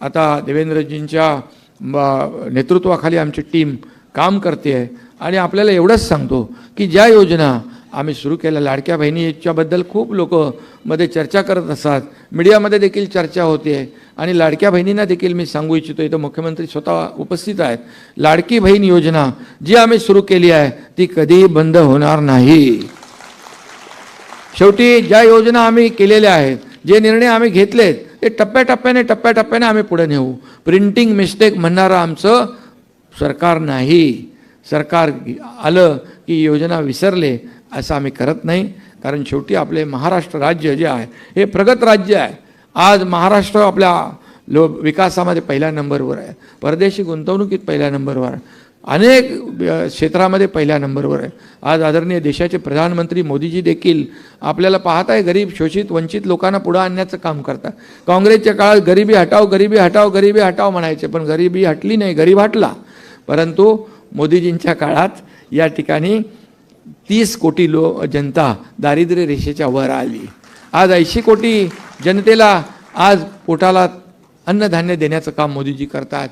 आता देवेंद्रजींच्या नेतृत्वाखाली आमची टीम काम करते आहे. आणि आपल्याला एवढंच सांगतो की ज्या योजना आम्ही सुरू केल्या लाडक्या बहिणीच्याबद्दल खूप लोक मध्ये चर्चा करत असतात. मीडियामध्ये देखील चर्चा होते. आहे आणि लाडक्या बहिणींना देखील मी सांगू इच्छितो इथं मुख्यमंत्री स्वतः उपस्थित आहेत. लाडकी बहीण योजना जी आम्ही सुरू केली आहे ती कधीही बंद होणार नाही. शेवटी ज्या योजना आम्ही केलेल्या आहेत जे निर्णय आम्ही घेतलेत ते टप्प्याटप्प्याने टप्प्याटप्प्याने आम्ही पुढे नेऊ. प्रिंटिंग मिस्टेक म्हणणारं आमचं सरकार नाही. सरकार आलं की योजना विसरले असं आम्ही करत नाही. कारण शेवटी आपले महाराष्ट्र राज्य जे आहे हे प्रगत राज्य आहे. आज महाराष्ट्र आपल्या लो विकासामध्ये पहिल्या नंबरवर आहे. परदेशी गुंतवणुकीत पहिल्या नंबरवर आहे. अनेक क्षेत्रामध्ये पहिल्या नंबरवर आहे. आज आदरणीय देशाचे प्रधानमंत्री मोदीजी देखील आपल्याला पाहत आहे गरीब शोषित वंचित लोकांना पुढं आणण्याचं काम करतात. काँग्रेसच्या काळात गरिबी हटाव गरिबी हटाव गरिबी हटाव म्हणायचे पण गरिबी हटली नाही गरीब हटला. परंतु मोदीजींच्या काळात या ठिकाणी तीस कोटी लो जनता दारिद्र्य रेषेच्या वर आली. आज ऐंशी कोटी जनतेला आज पोटाला अन्नधान्य देण्याचं काम मोदीजी करतात.